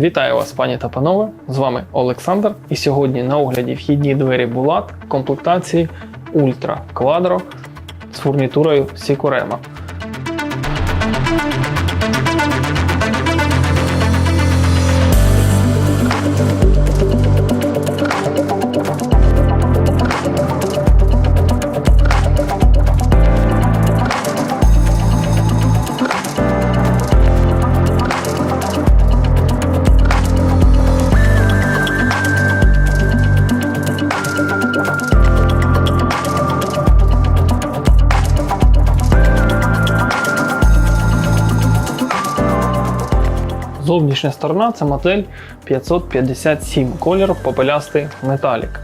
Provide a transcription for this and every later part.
Вітаю вас, пані та панове! З вами Олександр. І сьогодні на огляді вхідні двері Булат комплектації Ультра Quadro з фурнітурою Сікурема. Зовнішня сторона це модель 557 колір попелястий металік.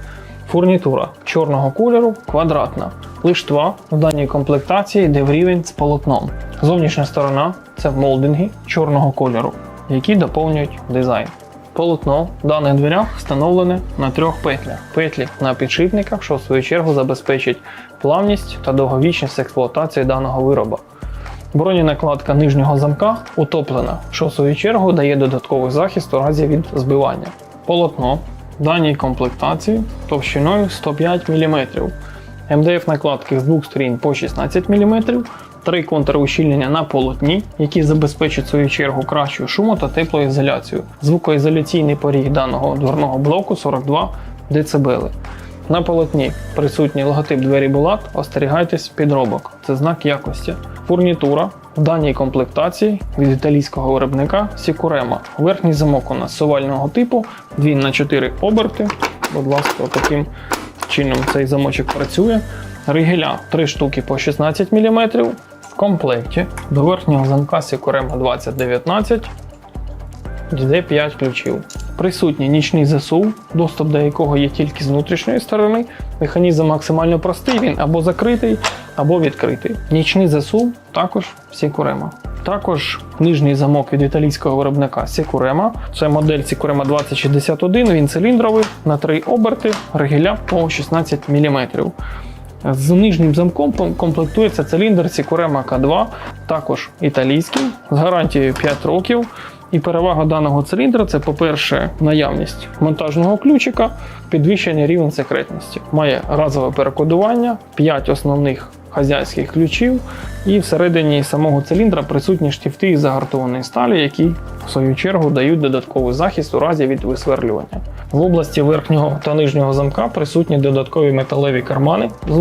Фурнітура чорного кольору квадратна. Лиштва в даній комплектації йде в рівень з полотном. Зовнішня сторона це молдинги чорного кольору, які доповнюють дизайн. Полотно в даних дверях встановлене на трьох петлях. Петлі на підшипниках, що в свою чергу забезпечить плавність та довговічність експлуатації даного вироба. Броненакладка нижнього замка утоплена, що в свою чергу дає додатковий захист у разі від збивання. Полотно даній комплектації товщиною 105 мм. МДФ накладки з двох сторін по 16 мм, три контури ущільнення на полотні, які забезпечать свою чергу кращу шуму та теплоізоляцію. Звукоізоляційний поріг даного дверного блоку 42 дБ. На полотні присутній логотип двері Булат, остерігайтесь підробок. Це знак якості. Фурнітура в даній комплектації від італійського виробника Сікурема. Верхній замок у нас сувального типу, він на 4 оберти. Будь ласка, таким чином цей замочок працює. Ригеля 3 штуки по 16 мм. В комплекті до верхнього замка Сікурема 2019 йде 5 ключів. Присутній нічний засув, доступ до якого є тільки з внутрішньої сторони. Механізм максимально простий, він або закритий, або відкритий. Нічний засув також Сікурема. Також нижній замок від італійського виробника Сікурема. Це модель Сікурема 2061, він циліндровий на 3 оберти, регіля по 16 мм. З нижнім замком комплектується циліндр Сікурема К2, також італійський, з гарантією 5 років. І перевага даного циліндра це, по-перше, наявність монтажного ключика, підвищений рівень секретності. Має разове перекодування, 5 основних хазяйських ключів, і всередині самого циліндра присутні штифти із загартованої сталі, які в свою чергу дають додатковий захист у разі від висверлювання. В області верхнього та нижнього замка присутні додаткові металеві кармани з